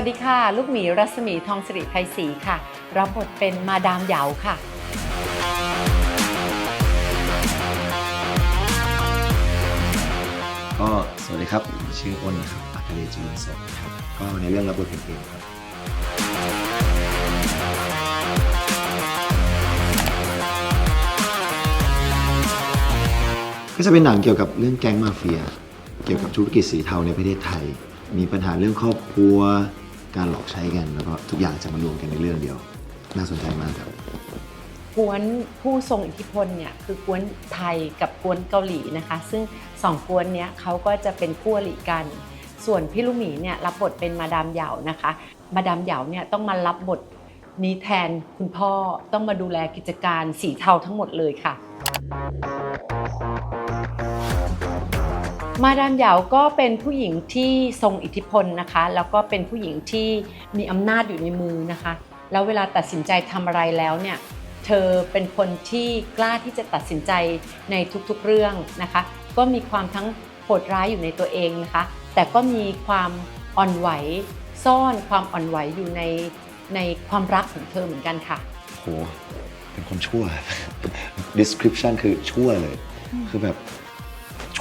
วัสดีค่ะ ลูกหมีรัศมีทองสิริไพศรีค่ะ รับบทเป็นมาดามเหยาค่ะก็สวัสดีครับ ชื่ออ้นนะครับอัคเดชจุลสดครับก็ในเรื่องรับบทเป็นเองครับ ก็จะเป็นหนังเกี่ยวกับเรื่องแก๊งมาเฟีย เกี่ยวกับธุรกิจสีเทาในประเทศไทย มีปัญหาเรื่องครอบครัว การหลอกใช้กันแล้วก็ทุกอย่างจะมารวมกันในเรื่องเดียว น่าสนใจมากครับกวนผู้ทรงอิทธิพลเนี่ยคือกวนไทยกับกวนเกาหลีนะคะ ซึ่งสองกวนเนี้ยเขาก็จะเป็นคู่อริกัน ส่วนพี่ลูกหมีเนี่ยรับบทเป็นมาดามเหยานะคะ มาดามเหยาเนี่ยต้องมารับบทนี้แทนคุณพ่อต้องมาดูแลกิจการสีเทาทั้งหมดเลยค่ะ มาดามเหยาก็เป็นผู้หญิงที่ทรงอิทธิพลนะคะ แล้วก็เป็นผู้หญิงที่มีอำนาจอยู่ในมือนะคะ แล้วเวลาตัดสินใจทำอะไรแล้วเนี่ยเธอเป็นคนที่กล้าที่จะตัดสินใจในทุกๆเรื่องนะคะ ก็มีความทั้งโหดร้ายอยู่ในตัวเองนะคะ แต่ก็มีความอ่อนไหวซ่อนความอ่อนไหวอยู่ในในความรักของเธอเหมือนกันค่ะโหเป็นคนชั่ว description คือชั่วเลย คือแบบ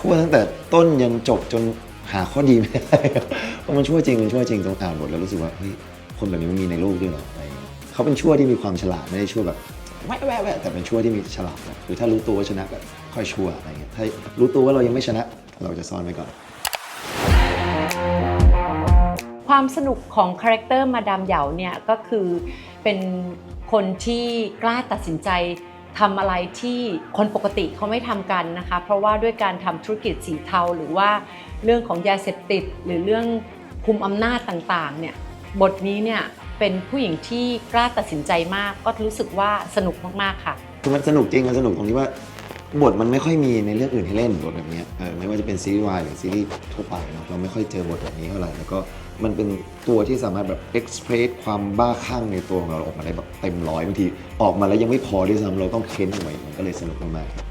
ชั่วตั้งแต่ต้นยันจบจนหาข้อดีไม่ได้เพราะมันชั่วจริงมันชั่วจริงตรงอ่านบทแล้วรู้สึกว่าเฮ้ยคนแบบนี้มันมีในโลกด้วยเหรออะไรเขาเป็นชั่วที่มีความฉลาดไม่ได้ชั่วแบบแวะแวะแวะแต่เป็นชั่วที่มีฉลาดคือถ้ารู้ตัวว่าชนะแบบค่อยชั่วอะไรเงี้ยถ้ารู้ตัวว่าเรายังไม่ชนะ เราจะซ่อนไว้ก่อน ความสนุกของคาแรคเตอร์มาดามเหยาเนี่ยก็คือเป็นคนที่กล้าตัดสินใจ ทำอะไรที่คนปกติเขาไม่ทำกันนะคะ เพราะว่าด้วยการทำธุรกิจสีเทา หรือว่าเรื่องของยาเสพติด หรือเรื่องคุมอำนาจต่างๆเนี่ยบทนี้เนี่ยเป็นผู้หญิงที่กล้าตัดสินใจมากก็รู้สึกว่าสนุกมากๆค่ะคือมันสนุกจริงมันสนุกตรงที่ว่า บทมันไม่ค่อยมีในเรื่องอื่นให้เล่นบทแบบเนี้ยเออไม่ว่าจะเป็นซีรีส์วายหรือซีรีส์ทั่วไปเนาะเราไม่ค่อยเจอบทแบบนี้เท่าไหร่แล้วก็มันเป็นตัวที่สามารถแบบเอ็กซ์เพรสความบ้าคลั่งในตัวของเราออกมาได้แบบเต็มร้อยบางทีออกมาแล้วยังไม่พอด้วยซ้ำเราต้องเค้นเอาไว้มันก็เลยสนุกมากๆครับ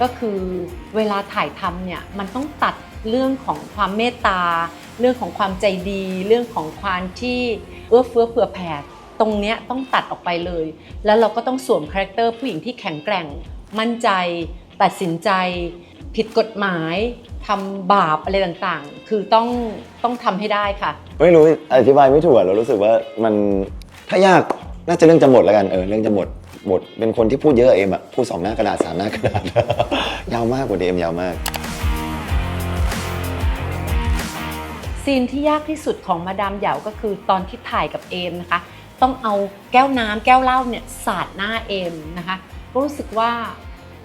ก็คือเวลาถ่ายทำเนี่ยมันต้องตัดเรื่องของความเมตตา เรื่องของความใจดี เรื่องของความที่เอื้อเฟื้อเผื่อแผ่ ตรงเนี้ยต้องตัดออกไปเลย แล้วเราก็ต้องสวมคาแรคเตอร์ผู้หญิงที่แข็งแกร่ง มั่นใจ ตัดสินใจ ผิดกฎหมายทำบาปอะไรต่างๆ คือต้องต้องทำให้ได้ค่ะ ไม่รู้อธิบายไม่ถูกเรารู้สึกว่ามันถ้ายากน่าจะเรื่องจะหมดแล้วกันเออเรื่องจะหมดบทเป็นคนที่พูดเยอะเอ็มอะพูดสองหน้ากระดาษสามหน้ากระดาษ ยาวมากกว่าเอ็มยาวมาก ซีนที่ยากที่สุดของมาดามเหยาก็คือตอนที่ถ่ายกับเอมนะคะ ต้องเอาแก้วน้ำแก้วเหล้าเนี่ยสาดหน้าเอมนะคะก็รู้สึกว่า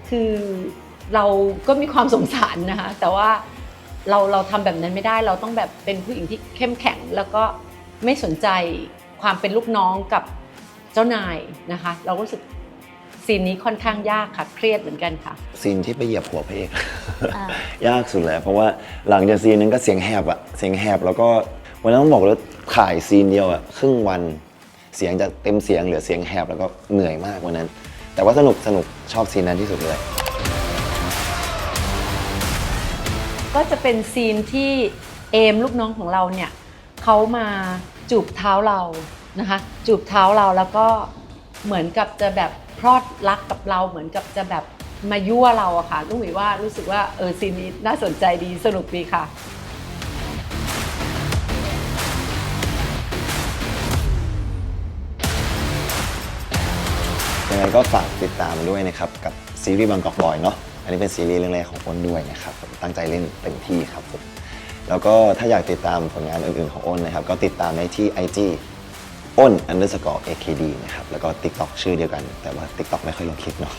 คือเราก็มีความสงสารนะคะแต่ว่าเราเราทำแบบนั้นไม่ได้เราต้องแบบเป็นผู้หญิงที่เข้มแข็ง แล้วก็ไม่สนใจความเป็นลูกน้องกับเจ้านายนะคะ เรารู้สึกซีนนี้ค่อนข้างยากค่ะเครียดเหมือนกันค่ะซีนที่ไปเหยียบหัวพระเอกอ่ายากสุดเลยเพราะว่าหลังจากซีนนั้นก็เสียงแหบอะเสียงแหบแล้วก็วันนั้นต้องบอกเลยถ่ายซีนเดียวอะครึ่งวันเสียงจะเต็มเสียงเหลือเสียงแหบแล้วก็เหนื่อยมากวันนั้น แต่ว่าสนุกสนุกชอบซีนนั้นที่สุดเลย ก็จะเป็นซีนที่เอมลูกน้องของเราเนี่ยเขามาจูบเท้าเรานะคะจูบเท้าเราแล้วก็เหมือนกับจะแบบพรอดรักกับเราเหมือนกับจะแบบมายั่วเราอะค่ะลูกหมีว่ารู้สึกว่าเออซีนนี้น่าสนใจดีสนุกดีค่ะ ยังไงก็ฝากติดตามด้วยนะครับ กับซีรีส์บางกอกบอยเนาะอันนี้เป็นซีรีส์เรื่องแรกของอ้นด้วยนะครับตั้งใจเล่นเต็มที่ครับผมแล้วก็ถ้าอยากติดตามผลงานอื่นๆของอ้นนะครับ ก็ติดตามได้ที่ IG อ้น underscore akd นะครับ แล้วก็ TikTok ชื่อเดียวกัน แต่ว่า TikTok ไม่ค่อยลงคลิปเนาะ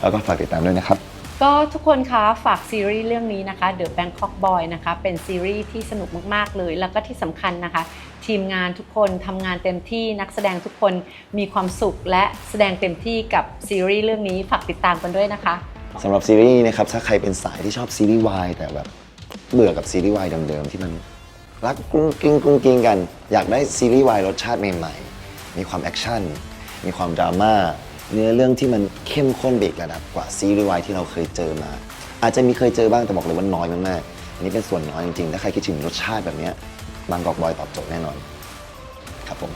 แล้วก็ฝากติดตามด้วยนะครับ ก็ทุกคนคะฝากซีรีส์เรื่องนี้นะคะ The Bangkok Boy นะคะ เป็นซีรีส์ที่สนุกมาก ๆ เลย แล้วก็ที่สำคัญนะคะ ทีมงานทุกคนทำงานเต็มที่นักแสดงทุกคนมีความสุขและแสดงเต็มที่กับซีรีส์เรื่องนี้ฝากติดตามกันด้วยนะคะ สำหรับซีรีส์นะครับถ้าใครเป็นสายที่ชอบซีรีส์วายแต่แบบเบื่อกับซีรีส์วายเดิมๆที่มันรักกุ้งกิ้งกุ้งกิ้งกัน อยากได้ซีรีส์วายรสชาติใหม่ๆ มีความแอคชั่น มีความดราม่าเนื้อเรื่องที่มันเข้มข้นเบรกระดับกว่าซีรีส์วายที่เราเคยเจอมา อาจจะมีเคยเจอบ้างแต่บอกเลยว่าน้อยมากๆอันนี้เป็นส่วนน้อยจริงๆถ้าใครคิดถึงรสชาติแบบเนี้ย บางกอกบอยตอบโจทย์แน่นอนครับผม